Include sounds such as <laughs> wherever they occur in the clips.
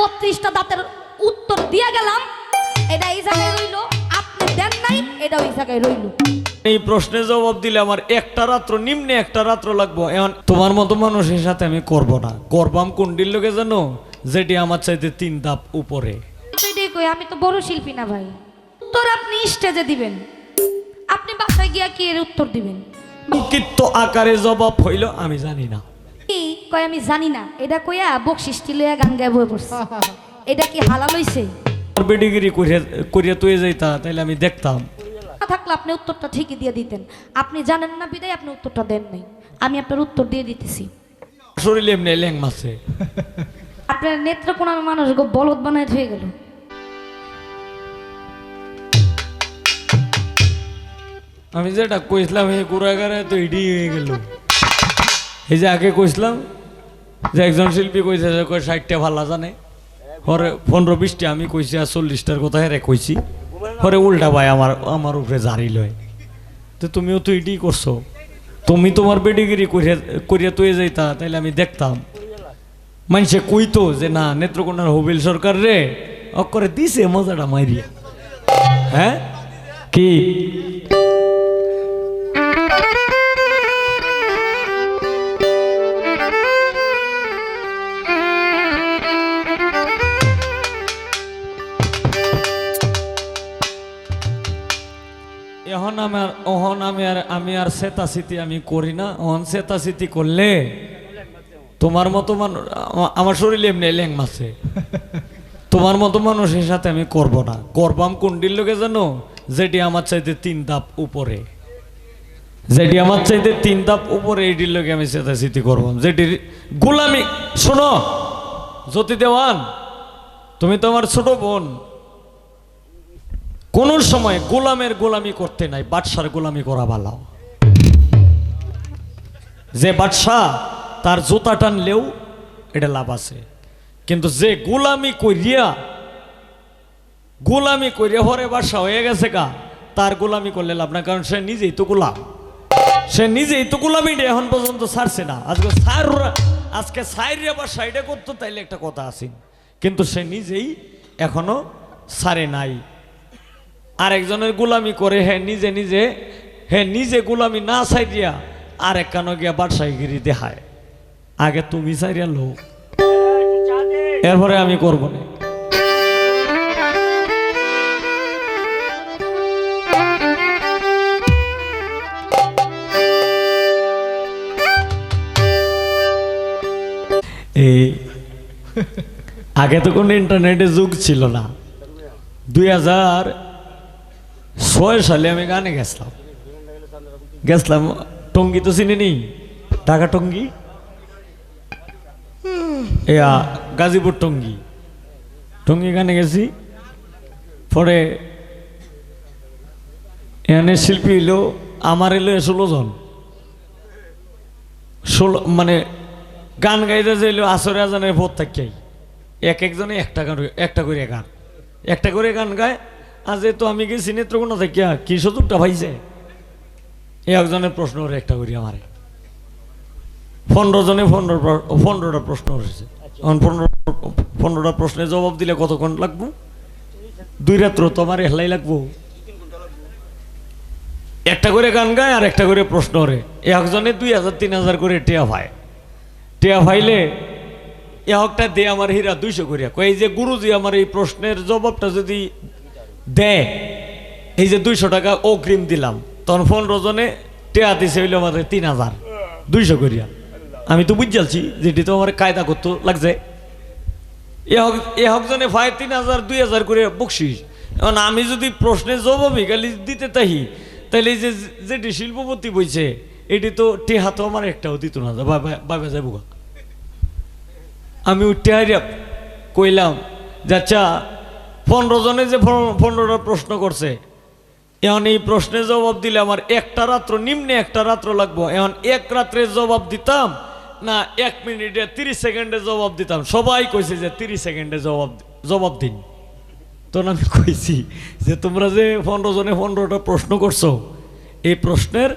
বত্রিশটা দাঁতের উত্তর দিয়ে গেলাম। এটা এই জায়গায় রইল। আপনি দেন নাই এটা ওই জায়গায় রইল। এই প্রশ্নের জবাব দিলে আমার একটা রাত্র নিম্নে একটা রাত্র লাগবো। এখন তোমার মতো মানুষের সাথে আমি করব না। করবাম কোনটির লোকে জানো যেটি আমার চাইতে তিন ধাপ উপরে। কই আমি তো বড় শিল্পী না ভাই। উত্তর আপনি স্টেজে দিবেন। আপনি বাসায় গিয়া কি এর উত্তর দিবেন? সংক্ষিপ্ত আকারে জবাব হইল আমি জানি না। কয় আমি জানি না। এটা কইয়া বকশিষ্টি লইয়া গান গায়ে বয়ে পড়ছে এটা কি হালাল হইছে? বেডিগিরি করিয়া করিয়া তুই যাইতা তাইলে আমি দেখতাম। না থাকলে আপনি উত্তরটা ঠিকই দিয়ে দিতেন। আপনি জানেন না বিদায় আপনি উত্তরটা দেন নাই। আমি আপনার উত্তর দিয়ে দিতেছি। শরীরে এমনি ল্যাং মাছে <laughs> আপনার নেত্রকোনার মানুষ গো বলদ বানায় হয়ে গেল। আমি যেটা কইছিলাম এই গুড়াগারে তো ইডি হয়ে গেল। এই যে আগে কইছিলাম যে একজন শিল্পী কইছে যে কয় ষাটটা ভালো জানে। পরে পনেরো বিশটা, আমি কইছি আর চল্লিশটার কথা হেরে কইছি। পরে উল্টা ভাই আমার আমার উপরে জারি লয়। তো তুমিও তো ইডি করছ। তুমি তোমার বেডিগিরি করিয়া করিয়া তুই যাইতা, তাইলে আমি দেখতাম। মানুষে কইতো যে না, নেত্রকোনার হবিল সরকার রে অকরে দিছে মজাটা মাইরিয়া। হ্যাঁ? কি? আর চেতাচিতি আমি করি না। অহন চেতাচিতি করলে তোমার মতো মানুষ আমার শরীরে এমনি ল্যাং মাছে। তোমার মতো মানুষের সাথে আমি করব না। করবাম কোনটির লোকে জানো, যেটি আমার চাইতে তিন ধাপ উপরে। যেটি আমার চাইতে তিন ধাপ উপরে, এটির লোকে আমি চেতাচিতি করবাম যেটির গোলামি শোনো, জ্যোতি দেওয়ান, তুমি তো আমার ছোট বোন। কোন সময় গোলামের গোলামি করতে নাই, বাদশার গোলামি করা ভালো যে বাদশাহ তার জুতা টানলেও এটা লাভ আছে। কিন্তু যে গোলামি করিয়া গোলামি করিয়া হরে বাদশা হয়ে গেছে কা তার গোলামি করলে লাভ না কারণ সে নিজেই তো গোলাম। সে নিজেই তো গোলামিটা এখন পর্যন্ত ছাড়ছে না। আজকে সার, আজকে সাইরে বা সাইডে করতো, তাইলে একটা কথা আছে। কিন্তু সে নিজেই এখনও সারে নাই। আরেকজনের গোলামি করে হ্যাঁ নিজে নিজে হ্যাঁ নিজে গোলামি না সাইডিয়া আর এক কানো গিয়া বাদশাহীগিরি দেখায়। আগে তুমি সাইরিয়া লো এরপরে আমি করব না। এই আগে তো কোনো ইন্টারনেটের যুগ ছিল না। দুই হাজার ছয় সালে আমি গানে গেছিলাম। গেছিলাম টঙ্গি তো চিনি নি? ঢাকা টঙ্গি এয়া গাজীপুর টঙ্গি টঙ্গি গানে গেছি। পরে এখানে শিল্পী হইল, আমার এলো ষোলো জন। ষোলো মানে গান গাইতে যাইলো আসরে আজানের ভোট থাকিয়াই এক একজনে একটা গান, একটা করে গান। একটা করে গান গায় আজ তো আমি গেছি নেত্রকোনা থাকিয়া কি সুযোগটা এই একজনের প্রশ্ন একটা করি আমারে। পনেরো জনে পনেরো পনেরোটা প্রশ্ন এখন পনেরো পনেরোটা প্রশ্নের জবাব দিলে কতক্ষণ লাগবো? দুই রাত্র তো আমার হেলাই লাগবো। একটা করে গান গায় আর একটা করে প্রশ্ন করে। একজনে দুই হাজার তিন হাজার করে টেয়া পায়। টেয়া ভাইলে একটা দে আমার হীরা দুইশো করিয়া। কই এই যে গুরুজি আমার এই প্রশ্নের জবাবটা যদি দেয় এই যে দুইশো টাকা অগ্রিম দিলাম। তখন পনেরো জনে টেয়া দিছে হইল আমাদের তিন হাজার, দুইশো করিয়া। আমি তো বুঝালছি যেটি তো আমার কায়দা করতো লাগছে। এ হক এ হকজনে ভাই তিন হাজার, দুই হাজার করে বকশিস। এখন আমি যদি প্রশ্নের জবাবই খালি দিতে তাহি তাহলে যে যেটি শিল্পপতি বইছে, এটি তো টেহা তো আমার একটাও দিত না বাবে যাব গা। আমি উঠতে হারিয়া কইলাম যে আচ্ছা পনেরো জনে যে পনেরো- পনেরোটা প্রশ্ন করছে এখন এই প্রশ্নের জবাব দিলে আমার একটা রাত্র, নিম্নে একটা রাত্র লাগবো। এখন এক রাত্রে জবাব দিতাম, না, এক মিনিটে তিরিশ সেকেন্ডে জবাব দিতাম। সবাই কইছে যে তিরিশ সেকেন্ডে জবাব জবাব দিন। তখন আমি কইছি যে তোমরা যে পনেরো জনে পনেরোটা প্রশ্ন করছ, এই প্রশ্নের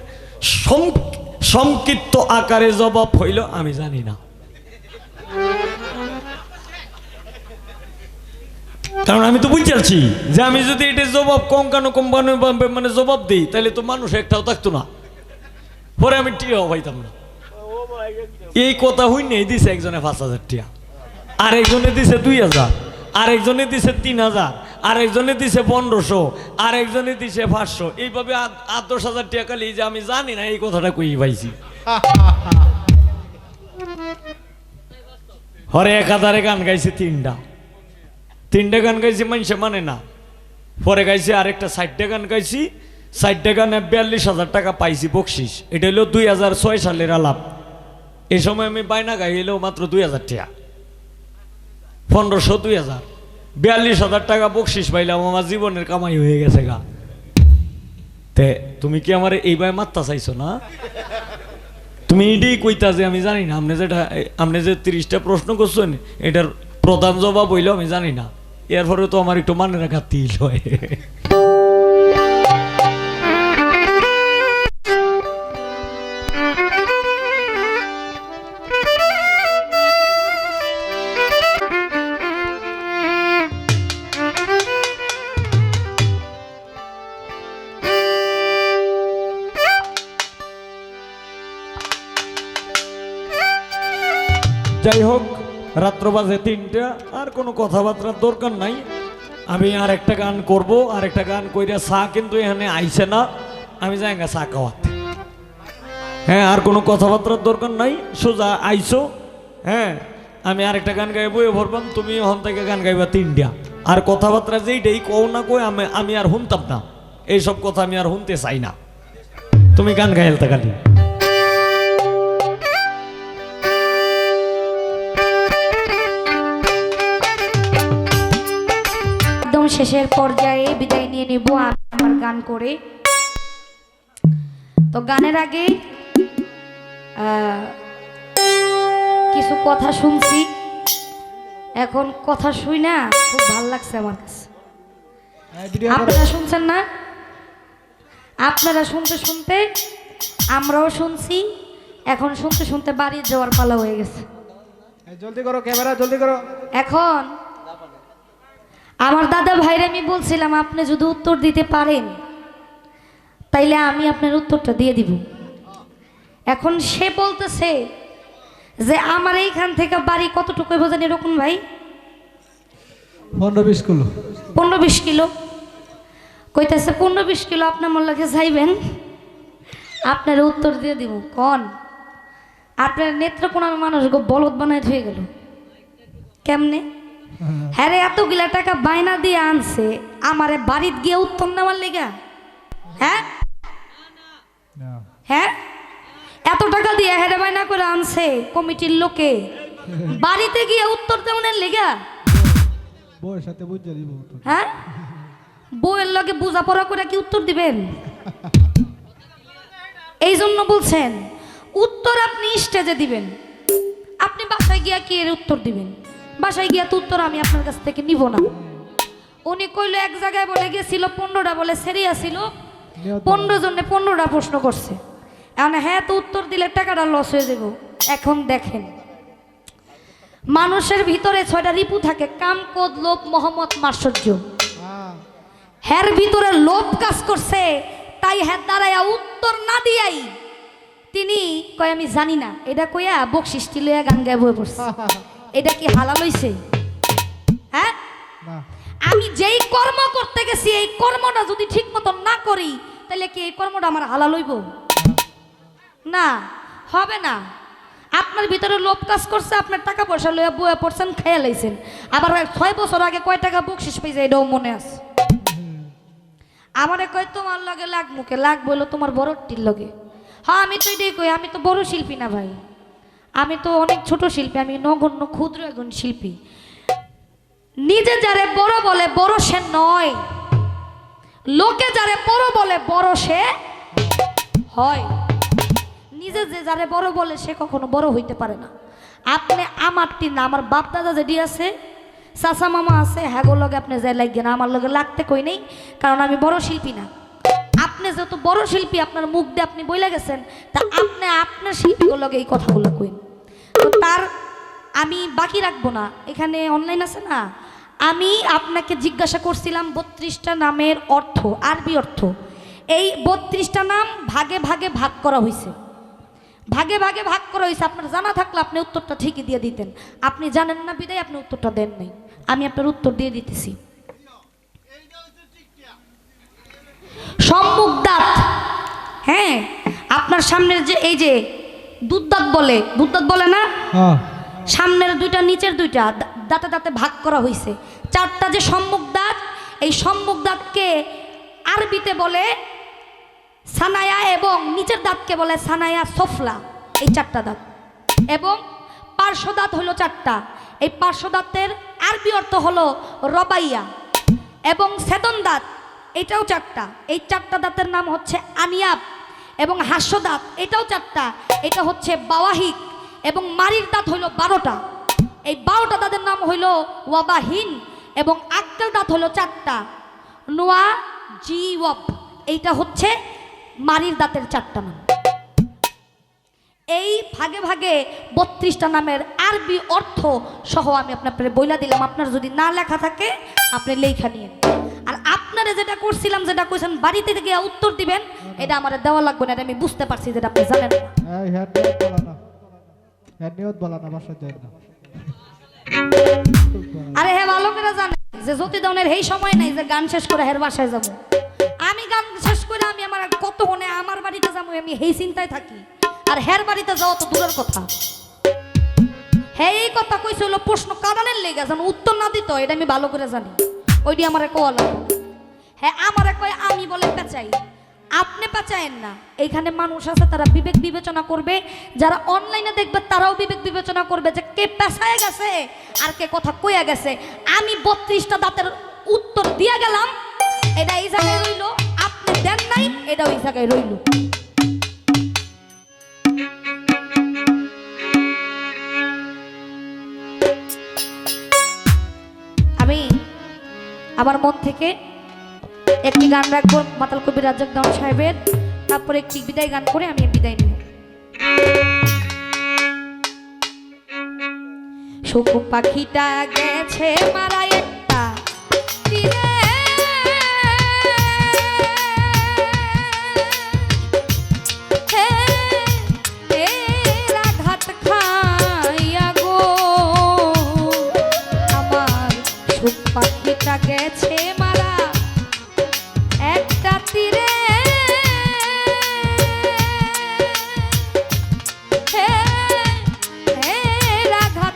সংক্ষিপ্ত আকারে জবাব হইল, আমি জানি না। কারণ আমি তো বুঝছি যে আমি যদি এটা জবাব কঙ্কানো কোম্পানো মানে জবাব দিই, তাহলে তো মানুষ একটাও থাকতো না। পরে আমি টিয়াও পাইতাম না। এই কথা হই দিছে একজনে পাঁচ হাজার টিয়া। আরেকজনে দিছে দুই হাজার। আরেকজনে দিছে তিন হাজার। আরেকজনে দিছে পনেরোশো। আরেকজনে দিছে পাঁচশো। এইভাবে আট দশ হাজার টাকা খালি যে আমি জানি না, এই কথাটা কই পাইছি। হরে এক হাজারে গান গাইছে তিনটা। তিনটা গান গাইছি, মানুষে মানে না। পরে গাইছি আরেকটা ষাটটা গান গাইছি ষাটটা গানে বিয়াল্লিশ হাজার টাকা পাইছি বকশিস। এটা হলো দুই হাজার ছয় সালের আলাপ। এই সময় আমি বাইনা গাইলেও মাত্র দুই হাজার টাকা। পনেরোশো দুই হাজার। বিয়াল্লিশ হাজার টাকা বকশিস পাইলাম, আমার জীবনের কামাই হয়ে গেছে গা। তে, তুমি কি আমার এইভাবে মাত্রা চাইছো না? তুমি এটাই কইতা যে আমি জানি না আপনি যেটা আপনি যে তিরিশটা প্রশ্ন করছেন এটার প্রধান জবাব হইল আমি জানি না। এরপরে তো আমার একটু মানে রাখা তিল হয়। রাত্র বাজে তিনটা, আর কোনো কথাবার্তার দরকার নাই। আমি আর একটা গান করব আর একটা গান কইরা চা কিন্তু এখানে আইসে না। আমি যাই গা চা খাওয়াতে। হ্যাঁ আর কোনো কথাবার্তার দরকার নাই, সোজা আইসো হ্যাঁ আমি আরেকটা গান গাইবো, এ ভরবাম তুমি হন থেকে গান গাইবা তিনটা। আর কথাবার্তা যেইটাই কও না কই, আমি আমি আর শুনতাম না। এইসব কথা আমি আর শুনতে চাই না। তুমি গান গাইলতে খালি। শেষের পর্যায়ে বিদায় নিয়ে নেব আমি আমার গান করে। তো গানের আগে কিছু কথা শুনছি। এখন কথা শুই না খুব ভালো লাগছে আমার কাছে। আপনারা শুনছেন না? আপনারা শুনতে শুনতে আমরাও শুনছি। এখন শুনতে শুনতে বাড়ি যাওয়ার পালা হয়ে গেছে। জলদি করো ক্যামেরা জলদি করো। এখন আমার দাদা ভাইরে আমি বলছিলাম আপনি যদি উত্তর দিতে পারেন তাইলে আমি আপনার উত্তরটা দিয়ে দিব। এখন সে বলতেছে যে আমার এইখান থেকে বাড়ি কতটুকু বোঝেন এরকম ভাই? পনেরো বিশ কিলো। পনেরো বিশ কিলো। কইতেছে পনেরো বিশ কিলো আপনার লাগে যাইবেন আপনার উত্তর দিয়ে দিব। কন আপনার নেত্রকোনার মানুষ গো বলদ বানায় হয়ে গেল। কেমনে? হ্যাঁ। রে এতগুলা টাকা বায়না দিয়ে আনছে আমারে বাড়িতে গিয়ে উত্তর নেওয়ার লেগা? হ্যাঁ? হ্যাঁ? এত টাকা দিয়ে হ্যাঁ রে বায়না করে আনছে কমিটির লোকে? বাড়িতে গিয়ে উত্তর দেওয়ার লেগা? বউয়ের সাথে বুঝে দিব হ্যাঁ? বউয়ের লগে বোঝাপড়া করে কি উত্তর দিবেন? এই জন্য বলছেন উত্তর আপনি স্টেজে দিবেন। আপনি বাসায় গিয়া কি এর উত্তর দিবেন? বাসায় গিয়া তো উত্তর আমি আপনার কাছ থেকে নিব না। উনি কইলো এক জায়গায় বলে গেছিল পনেরোটা বলে সেরিয়া ছিল পনেরো জনে পনেরোটা প্রশ্ন করছে। এখন হ্যাঁ তো উত্তর দিলে টাকাটা লস হয়ে যাব। এখন দেখেন মানুষের ভিতরে ছয়টা রিপু থাকে কাম কোদ লোভ মোহাম্মদ মাশ্চর্য হ্যার ভিতরে লোভ কাজ করছে তাই হ্যাঁ দাঁড়াইয়া উত্তর না দিয়াই তিনি কয় আমি জানি না। এটা কইয়া বকশিষ্টি লইয়া গান গায়ে বয়ে পড়ছে। <laughs> এটা কি হালাল হইছে? হ্যাঁ? আমি যেই কর্ম করতে গেছি এই কর্মটা যদি ঠিক মতো না করি তাহলে কি এই কর্মটা আমার হালাল হইব? না হবে না। আপনার ভিতরে লোভ কাজ করছে আপনার টাকা পয়সা লইয়া বয়ে পড়ছেন খেয়ে লাইছেন। আবার ছয় বছর আগে কয় টাকা বকশিস পেয়েছে এটাও মনে আছে। আমারে কয় তোমার লগে লাগ মুখে লাগ বলল তোমার বড়টির লগে। হ্যাঁ আমি তো এটাই কই আমি তো বড় শিল্পী না ভাই। আমি তো অনেক ছোট শিল্পী, আমি নগণ্য, ক্ষুদ্র একজন শিল্পী। নিজে যারে বড় বলে, বড় সে নয়। লোকে যারে বড় বলে, বড় সে হয়। নিজে যে যারে বড় বলে, সে কখনো বড় হইতে পারে না। আপনি আমারটি না আমার বাপ দাদা যেটি আছে, চাচা মামা আছে হ্যাগো লগে আপনি যাই লাগবে না, আমার লগে লাগতে কই নেই, কারণ আমি বড় শিল্পী না। আপনি যেহেতু বড় শিল্পী, আপনার মুখ দিয়ে আপনি বইলে গেছেন, তা আপনি, আপনার শিল্পীগুলো লগে এই কথাগুলো কইন। তো তার আমি বাকি রাখব না। এখানে অনলাইন আছে না? আমি আপনাকে জিজ্ঞাসা করছিলাম বত্রিশটা নামের অর্থ, আরবি অর্থ। এই বত্রিশটা নাম ভাগে ভাগে ভাগ করা হয়েছে ভাগে ভাগে ভাগ করা হয়েছে আপনার জানা থাকলে আপনি উত্তরটা ঠিকই দিয়ে দিতেন। আপনি জানেন না বিদায়, আপনি উত্তরটা দেন নাই। আমি আপনার উত্তর দিয়ে দিতেছি। সম্মুখ দাঁত। হ্যাঁ আপনার সামনের যে, এই যে দুধ দাঁত বলে। দুধ দাঁত বলে না? হ্যাঁ। সামনের দুইটা নিচের দুইটা দাঁতে দাঁতে ভাগ করা হয়েছে চারটা যে সম্মুখ দাঁত এই সম্মুখ দাঁতকে আরবিতে বলে সানায়া এবং নিচের দাঁতকে বলে সানায়া সফলা এই চারটা দাঁত। এবং পার্শ্ব দাঁত হলো চারটা। এই পার্শ্ব দাঁতের আরবি অর্থ হলো রবাইয়া এবং সেদন দাঁত এটাও চারটা। এই চারটা দাঁতের নাম হচ্ছে আনিয়াব। এবং হাস্য দাঁত এটাও চারটা। এটা হচ্ছে বাওয়াহিক এবং মারির দাঁত হইল বারোটা। এই বারোটা দাঁতের নাম হইল ওয়াবাহিন এবং আক্কেল দাঁত হলো চারটা। নোয়া জিওয়াব, এইটা হচ্ছে মারির দাঁতের চারটা নাম। এই ভাগে ভাগে বত্রিশটা নামের আরবি অর্থ সহ আমি আপনার বইলা দিলাম। আপনার যদি না লেখা থাকে, আপনি লেখা নিয়ে আপনারা যেটা করছিলাম যেটা কইছেন বাড়িতে গিয়ে উত্তর দিবেন এটা আমার দেওয়া লাগবে না এটা আমি বুঝতে পারছি যেটা আপনি জানেন। যায় না। আরে হ্যাঁ ভালো করে জানে যে জ্যোতি দানের এই সময় নাই যে গান শেষ করে হের বাসায় যাব। আমি গান শেষ করে আমি আমার কত হনে আমার বাড়িতে যাব আমি এই চিন্তায় থাকি। আর হের বাড়িতে যাওয়া তো দূরের কথা। হ্যাঁ এই কথা কইছে হলো প্রশ্ন কারণের লেগে যেন উত্তর না দিত এটা আমি ভালো করে জানি। ওইটি আমার কোয়া লাগবে। হ্যাঁ আমার কয়, আমি বলে পেঁচাই। আপনি পেঁচায়েন না। এইখানে মানুষ আছে, তারা বিবেক বিবেচনা করবে। যারা অনলাইনে দেখবে, তারাও বিবেক বিবেচনা করবে যে কে পেঁচায় গেছে আর কে কথা কইয়া গেছে। আমি বত্রিশটা দাঁতের উত্তর দিয়ে গেলাম, এটা এই জায়গায় রইল। আপনি দেন নাই এটা ওই জায়গায় রইল। আমি আমার মন থেকে একটি গান রাখব, মাতাল কবি রাজ্জাক দাম সাহেবের। তারপরে একটি বিদায় গান করে আমি বিদায় নেব। সুখ পাখিটা গেছে মারা একটা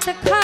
The car.